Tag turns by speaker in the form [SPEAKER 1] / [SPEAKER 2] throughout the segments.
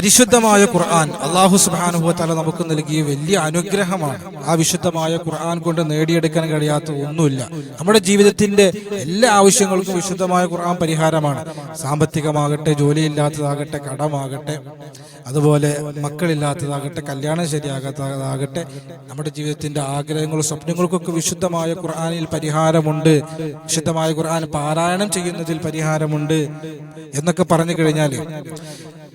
[SPEAKER 1] പരിശുദ്ധമായ ഖുർആൻ അള്ളാഹു സുബാനുഭവത്താല നമുക്ക് നൽകിയ വലിയ അനുഗ്രഹമാണ്. ആ വിശുദ്ധമായ ഖുർആൻ കൊണ്ട് നേടിയെടുക്കാൻ കഴിയാത്ത ഒന്നുമില്ല. നമ്മുടെ ജീവിതത്തിന്റെ എല്ലാ ആവശ്യങ്ങൾക്കും വിശുദ്ധമായ ഖുർആൻ പരിഹാരമാണ്. സാമ്പത്തികമാകട്ടെ ജോലിയില്ലാത്തതാകട്ടെ കടമാകട്ടെ അതുപോലെ മക്കളില്ലാത്തതാകട്ടെ കല്യാണം ശരിയാകാത്തതാകട്ടെ നമ്മുടെ ജീവിതത്തിന്റെ ആഗ്രഹങ്ങളും സ്വപ്നങ്ങൾക്കൊക്കെ വിശുദ്ധമായ ഖുർആാനിൽ പരിഹാരമുണ്ട്. വിശുദ്ധമായ ഖുർആൻ പാരായണം ചെയ്യുന്നതിൽ പരിഹാരമുണ്ട് എന്നൊക്കെ പറഞ്ഞു കഴിഞ്ഞാൽ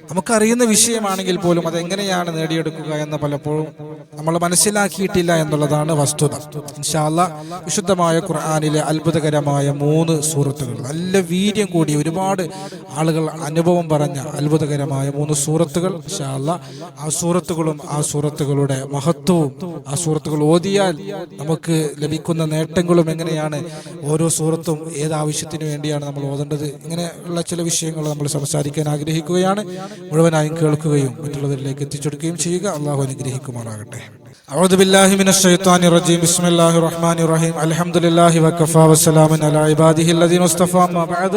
[SPEAKER 1] നമുക്കറിയുന്ന വിഷയമാണെങ്കിൽ പോലും അതെങ്ങനെയാണ് നേടിയെടുക്കുക എന്ന് പലപ്പോഴും നമ്മൾ മനസ്സിലാക്കിയിട്ടില്ല എന്നുള്ളതാണ് വസ്തുത. ഇൻഷാല്ല വിശുദ്ധമായ ഖുർആാനിലെ അത്ഭുതകരമായ മൂന്ന് സൂറത്തുകൾ. നല്ല വീര്യം കൂടി ഒരുപാട് ആളുകൾ അനുഭവം പറഞ്ഞ അത്ഭുതകരമായ മൂന്ന് സൂറത്തുകൾ. ഇൻഷാല്ല ആ സൂറത്തുകളും ആ സൂറത്തുകളുടെ മഹത്വവും ആ സൂറത്തുകൾ ഓതിയാൽ നമുക്ക് ലഭിക്കുന്ന നേട്ടങ്ങളും എങ്ങനെയാണ്? ഓരോ സൂറത്തും ഏത് ആവശ്യത്തിന് വേണ്ടിയാണ് നമ്മൾ ഓതേണ്ടത്. ഇങ്ങനെയുള്ള ചില വിഷയങ്ങൾ നമ്മൾ സംസാരിക്കാൻ ആഗ്രഹിക്കുകയാണ്. മുഴുവനായും കേൾക്കുകയും മറ്റുള്ളവരിലേക്ക് എത്തിച്ചെടുക്കുകയും ചെയ്യുക. അള്ളാഹു അനുഗ്രഹിക്കുമാറാകട്ടെ. أعوذ بالله من الشيطان الرجيم بسم الله الرحمن الرحيم الحمد لله وكفى وسلام على عباده الذين اصطفى ما بعد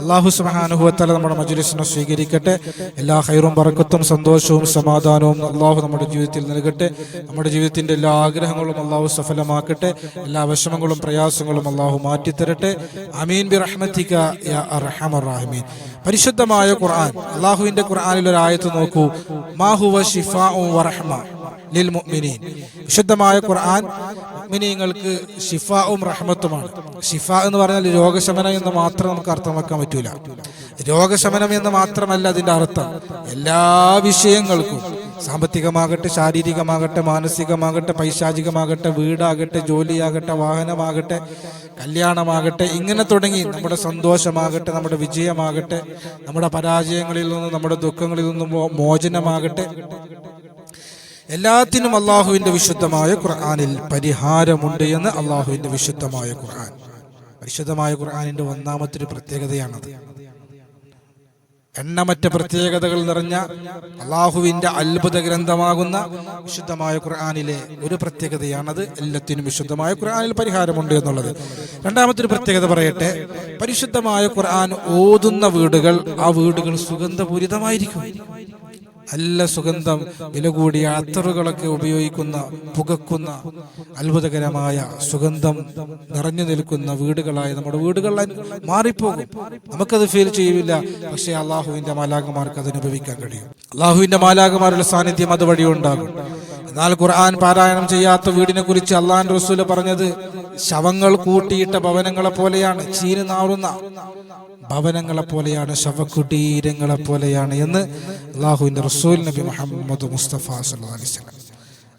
[SPEAKER 1] അള്ളാഹു സുബ്ഹാനഹു വതആല നമ്മുടെ മജ്ലിസിനെ സ്വീകരിക്കട്ടെ എല്ലാ ഹൈറും ബറക്കത്തും സന്തോഷവും സമാധാനവും അള്ളാഹു നമ്മുടെ ജീവിതത്തിൽ നൽകട്ടെ നമ്മുടെ ജീവിതത്തിന്റെ എല്ലാ ആഗ്രഹങ്ങളും അള്ളാഹു സഫലമാക്കട്ടെ എല്ലാ വിഷമങ്ങളും പ്രയാസങ്ങളും അള്ളാഹു മാറ്റിത്തരട്ടെ അമീൻ ബി റഹ്മത്തിക യാ അർഹമർ റഹീമീൻ പരിശുദ്ധമായ ഖുർആൻ അള്ളാഹുവിന്റെ ഖുർആനിൽ ഒരു ആയത്ത് നോക്കൂ മാഹുവ ഷിഫാഉ വറഹ്മ ലിൽ വിശുദ്ധമായ ഖുർആൻ മുഅ്മിനീങ്ങൾക്ക് ഷിഫാവും റഹ്മത്തുമാണ്. ഷിഫ എന്ന് പറഞ്ഞാൽ രോഗശമനം എന്ന് മാത്രം നമുക്ക് അർത്ഥമാക്കാൻ പറ്റൂല. രോഗശമനം എന്ന് മാത്രമല്ല അതിന്റെ അർത്ഥം. എല്ലാ വിഷയങ്ങൾക്കും സാമ്പത്തികമാകട്ടെ ശാരീരികമാകട്ടെ മാനസികമാകട്ടെ പൈശാചികമാകട്ടെ വീടാകട്ടെ ജോലിയാകട്ടെ വാഹനമാകട്ടെ കല്യാണമാകട്ടെ ഇങ്ങനെ തുടങ്ങി നമ്മുടെ സന്തോഷമാകട്ടെ നമ്മുടെ വിജയമാകട്ടെ നമ്മുടെ പരാജയങ്ങളിൽ നിന്നും നമ്മുടെ ദുഃഖങ്ങളിൽ നിന്നും മോചനമാകട്ടെ എല്ലാത്തിനും അള്ളാഹുവിന്റെ വിശുദ്ധമായ ഖുർആാനിൽ പരിഹാരമുണ്ട് എന്ന് അള്ളാഹുവിന്റെ വിശുദ്ധമായ ഖുർആൻ. പരിശുദ്ധമായ ഖുർആാനിന്റെ ഒന്നാമത്തെ ഒരു പ്രത്യേകതയാണത്. എണ്ണമറ്റ പ്രത്യേകതകൾ നിറഞ്ഞ അള്ളാഹുവിന്റെ അത്ഭുത ഗ്രന്ഥമാകുന്ന വിശുദ്ധമായ ഖുർആാനിലെ ഒരു പ്രത്യേകതയാണത് എല്ലാത്തിനും വിശുദ്ധമായ ഖുർആാനിൽ പരിഹാരമുണ്ട് എന്നുള്ളത്. രണ്ടാമത്തെ ഒരു പ്രത്യേകത പറയട്ടെ പരിശുദ്ധമായ ഖുർആൻ ഓതുന്ന വീടുകൾ ആ വീടുകൾ സുഗന്ധപൂരിതമായിരിക്കും. നല്ല സുഗന്ധം വില കൂടിയ അത്തറുകളൊക്കെ ഉപയോഗിക്കുന്ന പുകക്കുന്ന അത്ഭുതകരമായ സുഗന്ധം നിറഞ്ഞു നിൽക്കുന്ന വീടുകളായി നമ്മുടെ വീടുകൾ മാറിപ്പോകും. നമുക്കത് ഫീൽ ചെയ്യില്ല പക്ഷേ അള്ളാഹുവിന്റെ മാലാകമാർക്ക് അത് അനുഭവിക്കാൻ കഴിയും. അള്ളാഹുവിന്റെ മാലാകമാരുടെ സാന്നിധ്യം അതുവഴി ഉണ്ടാകും. എന്നാൽ ഖുർആൻ പാരായണം ചെയ്യാത്ത വീടിനെ കുറിച്ച് അള്ളാൻ റസൂൽ പറഞ്ഞത് ശവങ്ങൾ കൂട്ടിയിട്ട ഭവനങ്ങളെ പോലെയാണ് ചീന് നാറുന്ന ഭവനങ്ങളെ പോലെയാണ് ശവകുടീരങ്ങളെ പോലെയാണ് എന്ന് അള്ളാഹുവിന്റെ റസൂൽ നബി മുഹമ്മദ് മുസ്തഫ വസല്ലം.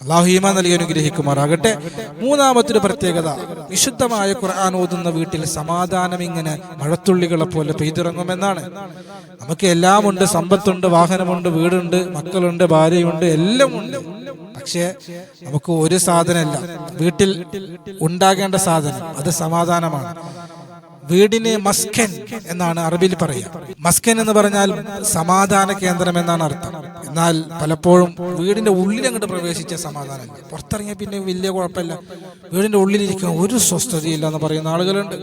[SPEAKER 1] അള്ളാഹു ഈമാൻ നൽകി അനുഗ്രഹിക്കുമാറാകട്ടെ. മൂന്നാമത്തൊരു പ്രത്യേകത വിശുദ്ധമായ ഖുർആൻ ഓതുന്ന വീട്ടിൽ സമാധാനം ഇങ്ങനെ മഴത്തുള്ളികളെ പോലെ പെയ്തിറങ്ങുമെന്നാണ്. നമുക്ക് എല്ലാമുണ്ട് സമ്പത്തുണ്ട് വാഹനമുണ്ട് വീടുണ്ട് മക്കളുണ്ട് ഭാര്യയുണ്ട് എല്ലാം ഉണ്ട് പക്ഷേ നമുക്ക് ഒരു സാധനമല്ല. വീട്ടിൽ ഉണ്ടാകേണ്ട സാധനം അത് സമാധാനമാണ്. വീടിനെ മസ്കൻ എന്നാണ് അറബിയിൽ പറയുക. മസ്കൻ എന്ന് പറഞ്ഞാൽ സമാധാന കേന്ദ്രം എന്നാണ് അർത്ഥം. എന്നാൽ പലപ്പോഴും വീടിന്റെ ഉള്ളിൽ അങ്ങോട്ട് പ്രവേശിച്ച സമാധാനം പുറത്തിറങ്ങിയ പിന്നെ വലിയ കുഴപ്പമില്ല. വീടിന്റെ ഉള്ളിലിരിക്കാൻ ഒരു സ്വസ്ഥതയില്ല എന്ന് പറയുന്ന ആളുകളുണ്ട്.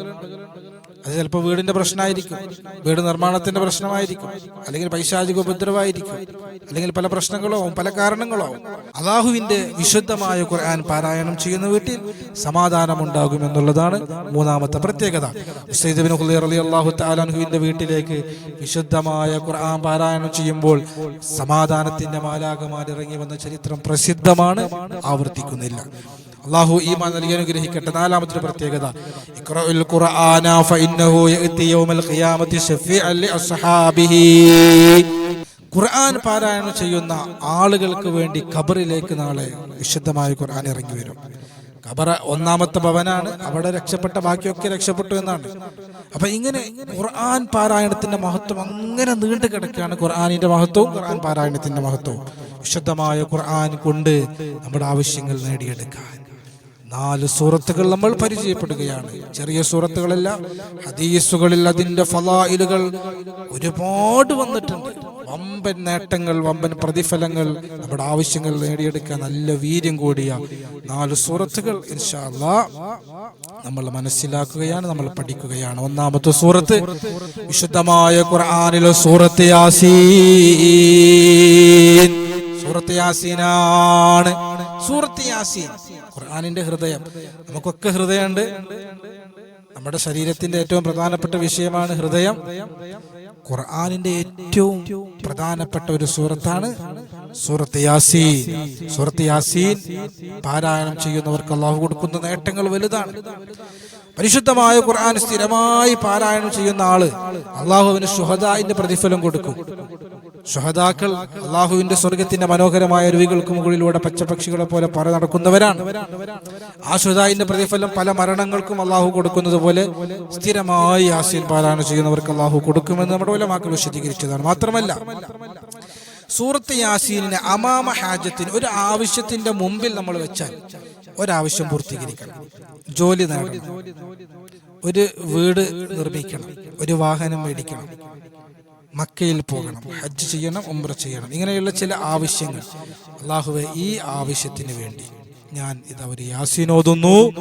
[SPEAKER 1] അത് ചിലപ്പോൾ വീടിന്റെ പ്രശ്നമായിരിക്കും. വീട് നിർമ്മാണത്തിന്റെ പ്രശ്നമായിരിക്കും. അല്ലെങ്കിൽ പൈശാചിക ഉപദ്രവമായിരിക്കും അല്ലെങ്കിൽ പല പ്രശ്നങ്ങളോ പല കാരണങ്ങളോ. അള്ളാഹുവിന്റെ വിശുദ്ധമായ ഖുർആൻ പാരായണം ചെയ്യുന്ന വീട്ടിൽ സമാധാനം ഉണ്ടാകും എന്നുള്ളതാണ് മൂന്നാമത്തെ പ്രത്യേകത. ഉസൈദ് ബിൻ ഹുലൈർ അലി അള്ളാഹു താലാൻഹുവിന്റെ വീട്ടിലേക്ക് വിശുദ്ധമായ ഖുർആൻ പാരായണം ചെയ്യുമ്പോൾ സമാധാനത്തിന്റെ മാലാകമാർ ഇറങ്ങി വന്ന ചരിത്രം പ്രസിദ്ധമാണ് ആവർത്തിക്കുന്നില്ല. അള്ളാഹു ഈമാൻ നൽകി അനുഗ്രഹിക്കട്ടെ. നാലാമത്തെ പ്രത്യേകത. ഇഖ്റഉൽ ഖുർആന ഫഇന്നഹു ഖിയാമത്തി ഖുർആൻ പാരായണം ചെയ്യുന്ന ആളുകൾക്ക് വേണ്ടി ഖബറിലേക്ക് നാളെ വിശുദ്ധമായ ഖുർആൻ ഇറങ്ങി വരും. ഖബറ ഒന്നാമത്തെ ഭവനാണ്. അവിടെ രക്ഷപ്പെട്ട ബാക്കിയൊക്കെ രക്ഷപ്പെട്ടു എന്നാണ്. അപ്പൊ ഇങ്ങനെ ഖുർആൻ പാരായണത്തിന്റെ മഹത്വം അങ്ങനെ നീണ്ടു കിടക്കുകയാണ് ഖുർആാനിന്റെ മഹത്വവും ഖുർആൻ പാരായണത്തിന്റെ മഹത്വവും. വിശുദ്ധമായ ഖുർആൻ കൊണ്ട് നമ്മുടെ ആവശ്യങ്ങൾ നേടിയെടുക്കാൻ. നാല് സൂറത്തുകൾ നമ്മൾ പരിചയപ്പെടുകയാണ്. ചെറിയ സൂറത്തുകളല്ല ഹദീസുകളിൽ അതിന്റെ ഫലായിലുകൾ ഒരുപാട് വന്നിട്ടുണ്ട്. വമ്പൻ നേട്ടങ്ങൾ വമ്പൻ പ്രതിഫലങ്ങൾ നമ്മുടെ ആവശ്യങ്ങൾ നേടിയെടുക്കാൻ നല്ല വീര്യം കൂടിയ നാല് സൂറത്തുകൾ ഇൻഷാല്ല നമ്മൾ മനസ്സിലാക്കുകയാണ് നമ്മൾ പഠിക്കുകയാണ്. ഒന്നാമത്തെ സൂറത്ത് വിശുദ്ധമായ ഖുർആനിലെ സൂറത്ത് യാസീൻ. സൂറത്ത് യാസീനാണ്. സൂറത്ത് യാസീൻ. ഖുർആനിന്റെ ഹൃദയം. നമുക്കൊക്കെ ഹൃദയമുണ്ട്. നമ്മുടെ ശരീരത്തിന്റെ ഏറ്റവും പ്രധാനപ്പെട്ട വിഷയമാണ് ഹൃദയം. ഖുർആാനിന്റെ ഏറ്റവും പ്രധാനപ്പെട്ട ഒരു സൂറത്താണ് സൂറത്ത് യാസീൻ. സൂറത്ത് യാസീൻ പാരായണം ചെയ്യുന്നവർക്ക് അള്ളാഹു കൊടുക്കുന്ന നേട്ടങ്ങൾ വലുതാണ്. പരിശുദ്ധമായ ഖുർആൻ സ്ഥിരമായി പാരായണം ചെയ്യുന്ന ആൾ അള്ളാഹുവിന് ഷുഹദായിന്റെ പ്രതിഫലം കൊടുക്കും. ഷുഹദാക്കൾ അള്ളാഹുവിന്റെ സ്വർഗത്തിന്റെ മനോഹരമായ അരുവികൾക്ക് മുകളിലൂടെ പച്ചപക്ഷികളെ പോലെ പറ നടക്കുന്നവരാണ്. ആ ഷുഹദായിന്റെ പ്രതിഫലം പല മരണങ്ങൾക്കും അള്ളാഹു കൊടുക്കുന്നത് പോലെ സ്ഥിരമായി യാസീൻ പാരായണം ചെയ്യുന്നവർക്ക് അള്ളാഹു കൊടുക്കുമെന്ന് നമ്മുടെ ഉലമാക്കൾ വിശദീകരിച്ചതാണ്. മാത്രമല്ല സൂറത്ത് യാസീനിനെ അമാമ ഹാജത്തിന് ഒരു ആവശ്യത്തിന്റെ മുമ്പിൽ നമ്മൾ വെച്ചാൽ ഒരാവശ്യം പൂർത്തീകരിക്കണം. ജോലി നേടണം. ഒരു വീട് നിർമ്മിക്കണം. ഒരു വാഹനം മേടിക്കണം. മക്കയിൽ പോകണം ഹജ്ജ് ചെയ്യണം ഉംറ ചെയ്യണം. ഇങ്ങനെയുള്ള ചില ആവശ്യങ്ങൾ. അള്ളാഹുവെ ഈ ആവശ്യത്തിന് വേണ്ടി ഞാൻ ഇത് അവർ യാസിനോതുന്നു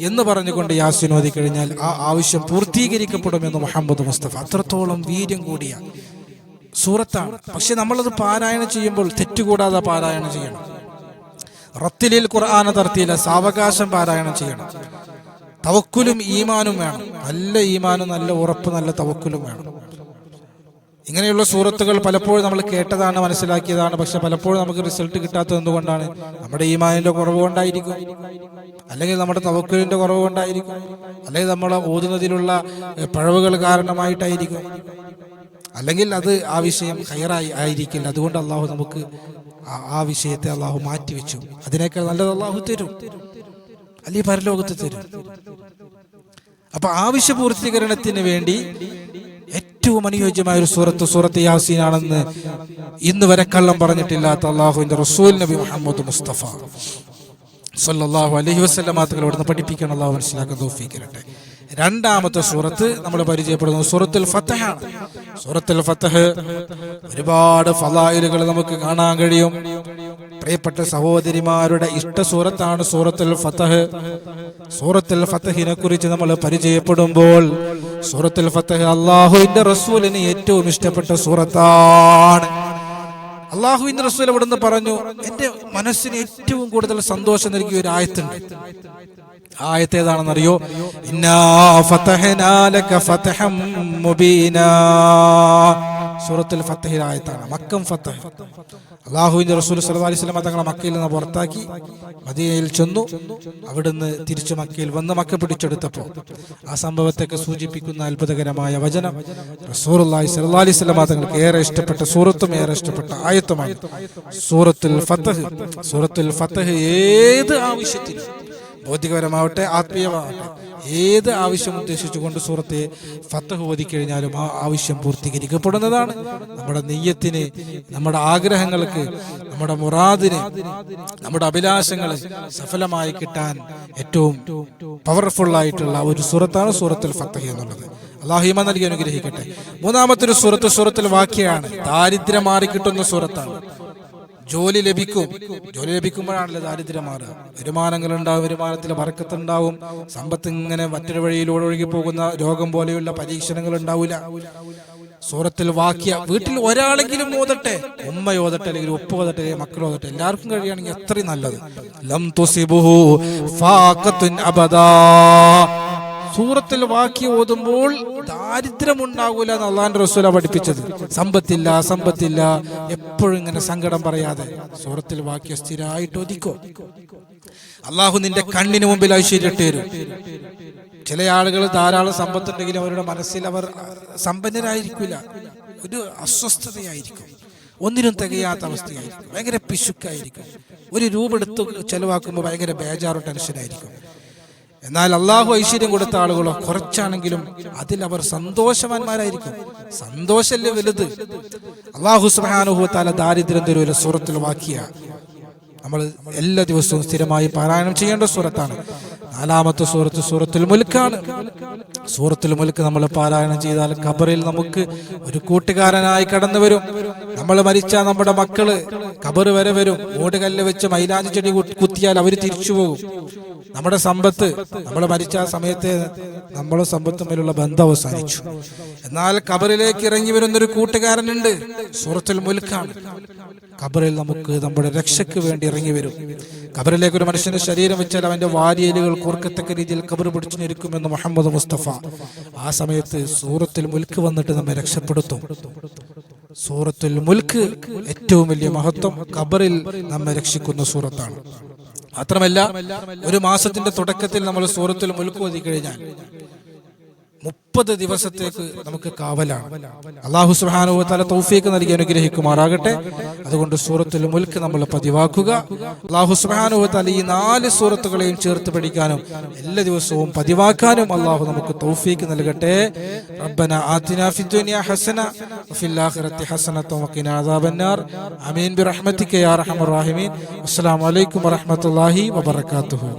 [SPEAKER 1] എന്ന് പറഞ്ഞുകൊണ്ട് യാസിനോതി കഴിഞ്ഞാൽ ആ ആവശ്യം പൂർത്തീകരിക്കപ്പെടുമെന്ന് മുഹമ്മദ് മുസ്തഫ. അത്രത്തോളം വീര്യം കൂടിയ സൂറത്താണ്. പക്ഷെ നമ്മളത് പാരായണം ചെയ്യുമ്പോൾ തെറ്റുകൂടാതെ പാരായണം ചെയ്യണം. റത്തിലിൽ ഖുർആന തർത്തിയില്ല സാവകാശം പാരായണം ചെയ്യണം. തവക്കുലും ഈമാനും വേണം. നല്ല ഈമാനും നല്ല ഉറപ്പ് നല്ല തവക്കുലും വേണം. ഇങ്ങനെയുള്ള സൂറത്തുകൾ പലപ്പോഴും നമ്മൾ കേട്ടതാണ് മനസ്സിലാക്കിയതാണ്. പക്ഷെ പലപ്പോഴും നമുക്ക് റിസൾട്ട് കിട്ടാത്തത് എന്തുകൊണ്ടാണ്? നമ്മുടെ ഈമാനിന്റെ കുറവ് കൊണ്ടായിരിക്കും. അല്ലെങ്കിൽ നമ്മുടെ തവക്കുലിന്റെ കുറവ് കൊണ്ടായിരിക്കും. അല്ലെങ്കിൽ നമ്മൾ ഓതുന്നതിലുള്ള പഴവുകൾ കാരണമായിട്ടായിരിക്കും. അല്ലെങ്കിൽ അത് ആ വിഷയം ഹയറായി ആയിരിക്കില്ല. അതുകൊണ്ട് അള്ളാഹു നമുക്ക് ആ വിഷയത്തെ അള്ളാഹു മാറ്റിവെച്ചു. അതിനേക്കാൾ നല്ലത് അള്ളാഹു തരും. അല്ലെങ്കിൽ പരലോകത്ത് തരും. അപ്പൊ ആവശ്യ പൂർത്തീകരണത്തിന് വേണ്ടി ഏറ്റവും അനുയോജ്യമായ ഒരു സൂറത്ത് സൂറത്ത് യാസീനാണെന്ന് ഇന്ന് വരെ കള്ളം പറഞ്ഞിട്ടില്ലാത്ത അള്ളാഹുവിന്റെ റസൂൽ നബി മുഹമ്മദ് മുസ്തഫ. സല്ലാഹു അലഹി വസല്ലം ഇവിടുന്ന് പഠിപ്പിക്കണം. അള്ളാഹു മനസ്സിലാക്കാൻ തോഫിക്കരട്ടെ രണ്ടാമത്തെ സൂറത്ത് നമ്മൾ പരിചയപ്പെടുന്നത് സൂറത്തുൽ ഫത്തഹാണ് സൂറത്തുൽ ഫത്തഹ് ഒരുപാട് ഫലായിലുകൾ നമുക്ക് കാണാൻ കഴിയും. പ്രിയപ്പെട്ട സഹോദരിമാരുടെ ഇഷ്ട സൂറത്താണ് സൂറത്തുൽ ഫത്തഹ് സൂറത്തുൽ ഫത്തഹിനെ കുറിച്ച് നമ്മൾ പരിചയപ്പെടുമ്പോൾ സൂറത്തുൽ ഫത്തഹ് അള്ളാഹുവിന്റെ റസൂലിന് ഏറ്റവും ഇഷ്ടപ്പെട്ട സൂറത്താണ്. അള്ളാഹുവിന്റെ റസൂൽ അവിടുന്ന് പറഞ്ഞു എന്റെ മനസ്സിന് ഏറ്റവും കൂടുതൽ സന്തോഷം നൽകിയ ഒരു ആയത്തുണ്ട്. ആ ആയത്ത് ഏതാണെന്നറിയോ? ഇന്നാ ഫതഹനാലക ഫതഹം മുബീനാ. സൂറത്തുൽ ഫത്തഹിൽ ആയത്താണ്. മക്കം ഫത്തഹ്. അള്ളാഹുവിന്റെ റസൂൽ സല്ലല്ലാഹു അലൈഹി വസല്ലം തങ്ങളെ മക്കയിൽ നിന്ന് പുറത്താക്കി മദീനയിൽ ചെന്നു. അവിടുന്ന് തിരിച്ചു മക്കയിൽ വന്ന് മക്ക പിടിച്ചെടുത്തപ്പോൾ ആ സംഭവത്തെയൊക്കെ സൂചിപ്പിക്കുന്ന അത്ഭുതകരമായ വചനം റസൂലുള്ളാഹി സ്വല്ലല്ലാഹു അലൈഹി വസല്ലം തങ്ങൾക്ക് ഏറെ ഇഷ്ടപ്പെട്ട സൂറത്തും ഏറെ ഇഷ്ടപ്പെട്ട ആയത്തുമാണ്. സൂറത്തുൽ ഫത്തഹ്. സൂറത്തുൽ ഫത്തഹ് ഏത് ആവശ്യത്തിനും ഭൗതികപരമാവട്ടെ ആത്മീയമാവട്ടെ ഏത് ആവശ്യം ഉദ്ദേശിച്ചുകൊണ്ട് സുഹൃത്തെ ഫത്തഹ് ഓതിക്കഴിഞ്ഞാലും ആ ആവശ്യം പൂർത്തീകരിക്കപ്പെടുന്നതാണ്. നമ്മുടെ നെയ്യത്തിന് നമ്മുടെ ആഗ്രഹങ്ങൾക്ക് നമ്മുടെ മുറാദിന് നമ്മുടെ അഭിലാഷങ്ങൾ സഫലമായി കിട്ടാൻ ഏറ്റവും പവർഫുൾ ആയിട്ടുള്ള ഒരു സുഹൃത്താണ് സൂറത്തുൽ ഫത്തഹ് എന്നുള്ളത്. അള്ളാഹിമ നൽകി അനുഗ്രഹിക്കട്ടെ. മൂന്നാമത്തെ ഒരു സുഹൃത്ത് സുഹൃത്തിൽ വാക്യാണ് ദാരിദ്ര്യം മാറിക്കിട്ടുന്ന സുഹൃത്താണ് ജോലി ലഭിക്കും. ജോലി ലഭിക്കുമ്പോഴാണല്ലോ ദാരിദ്ര്യം മാറുക വരുമാനങ്ങൾ ഉണ്ടാവും വരുമാനത്തിൽ വറക്കത്തുണ്ടാവും സമ്പത്ത് ഇങ്ങനെ മറ്റൊരു വഴിയിലൂടെ ഒഴുകി പോകുന്ന രോഗം പോലെയുള്ള പരീക്ഷണങ്ങൾ ഉണ്ടാവില്ല സൂറത്തിൽ വാക്യ വീട്ടിൽ ഒരാളെങ്കിലും ഓതട്ടെ. ഉമ്മ ഓതട്ടെ അല്ലെങ്കിൽ ഉപ്പ് ഓതട്ടെ അല്ലെങ്കിൽ മക്കൾ ഓതട്ടെ എല്ലാവർക്കും കഴിയുകയാണെങ്കിൽ അത്രയും നല്ലത്. ലം തുസിബുഹു സൂറത്തിൽ വാക്യം ഓതുമ്പോൾ ദാരിദ്ര്യം ഉണ്ടാകൂല എന്ന് അള്ളാന്റെ റസൂല പഠിപ്പിച്ചത്. സമ്പത്തില്ല സമ്പത്തില്ല. എപ്പോഴും ഇങ്ങനെ സങ്കടം പറയാതെ. സൂറത്തിൽ വാക്യ സ്ഥിരമായിട്ട് ഒതുക്കോ അള്ളാഹു നിന്റെ കണ്ണിന് മുമ്പിൽ ഐശ്വര്യട്ട് തരും. ചില ആളുകൾ ധാരാളം സമ്പത്തുണ്ടെങ്കിലും അവരുടെ മനസ്സിൽ അവർ സമ്പന്നരായിരിക്കില്ല ഒരു അസ്വസ്ഥതയായിരിക്കും. ഒന്നിനും തികയാത്ത അവസ്ഥയായിരിക്കും. ഭയങ്കര പിശുക്കായിരിക്കും. ഒരു രൂപ എടുത്ത് ചെലവാക്കുമ്പോൾ ഭയങ്കര ബേജാറും ടെൻഷനായിരിക്കും. എന്നാൽ അള്ളാഹു ഐശ്വര്യം കൊടുത്ത ആളുകളോ കുറച്ചാണെങ്കിലും അതിൽ അവർ സന്തോഷവാന്മാരായിരിക്കും. സന്തോഷല്ലേ വലുത്? അള്ളാഹു സുബാനുഭവത്താല ദാരിദ്ര്യം തരൂല സൂറത്തിൽ വാക്കിയ നമ്മൾ എല്ലാ ദിവസവും സ്ഥിരമായി പാരായണം ചെയ്യേണ്ട സൂറത്താണ്. നാലാമത്തെ സൂറത്ത് സൂറത്തുൽ മുൽക്കാണ്. സൂറത്തുൽ മുൽക്ക് നമ്മൾ പാരായണം ചെയ്താൽ ഖബറിൽ നമുക്ക് ഒരു കൂട്ടുകാരനായി കടന്നു വരും നമ്മൾ മരിച്ച നമ്മുടെ മക്കൾ കബറ് വരെ വരും. മൂടുകല്ല് വെച്ച് മൈലാഞ്ചി ചെടി കുത്തിയാൽ അവർ തിരിച്ചു പോകും. നമ്മുടെ സമ്പത്ത് നമ്മൾ മരിച്ച ആ സമയത്തെ നമ്മളും സമ്പത്ത് തമ്മിലുള്ള ബന്ധം അവസാനിച്ചു. എന്നാൽ കബറിലേക്ക് ഇറങ്ങി വരുന്നൊരു കൂട്ടുകാരനുണ്ട്. സൂറത്തുൽ മുൽക്കാണ്. കബറിൽ നമുക്ക് നമ്മുടെ രക്ഷയ്ക്ക് വേണ്ടി ഇറങ്ങി വരും. കബറിലേക്ക് ഒരു മനുഷ്യന്റെ ശരീരം വെച്ചാൽ അവന്റെ വാരിയലുകൾ കോർക്കത്തക്ക രീതിയിൽ കബർ പിടിച്ചു നിൽക്കുമെന്ന് മുഹമ്മദ് മുസ്തഫ ആ സമയത്ത് സൂറത്തിൽ മുൽക്ക് വന്നിട്ട് നമ്മെ രക്ഷപ്പെടുത്തും. സൂറത്തുൽ മുൽക്ക് ഏറ്റവും വലിയ മഹത്വം ഖബറിൽ നമ്മെ രക്ഷിക്കുന്ന സൂറത്താണ്. മാത്രമല്ല ഒരു മാസത്തിന്റെ തുടക്കത്തിൽ നമ്മൾ സൂറത്തുൽ മുൽക്ക് ഓതി കഴിഞ്ഞാൽ മുപ്പത് ദിവസത്തേക്ക് നമുക്ക് കാവലാണ്. അള്ളാഹു സുഹാന തൗഫീക്ക് നൽകി അനുഗ്രഹിക്കുമാറാകട്ടെ. അതുകൊണ്ട് സൂറത്തുൽ മുൽക്ക് നമ്മൾ പതിവാക്കുക. അള്ളാഹു സുഹാനു തല ഈ നാല് സൂറത്തുകളെയും ചേർത്ത് പഠിക്കാനും എല്ലാ ദിവസവും പതിവാക്കാനും അള്ളാഹു നമുക്ക് തൗഫീക്ക് നൽകട്ടെ. റബ്ബന ആതിന ഫിദ്ദുനിയ ഹസന വഫിൽ ആഖിറതി ഹസനത അദാബന്നാർ. ആമീൻ ബിറഹ്മതിക അർഹമർ റഹീമീൻ. അസ്സലാമു അലൈക്കും വറഹ്മത്തുള്ളാഹി വബറകാതുഹു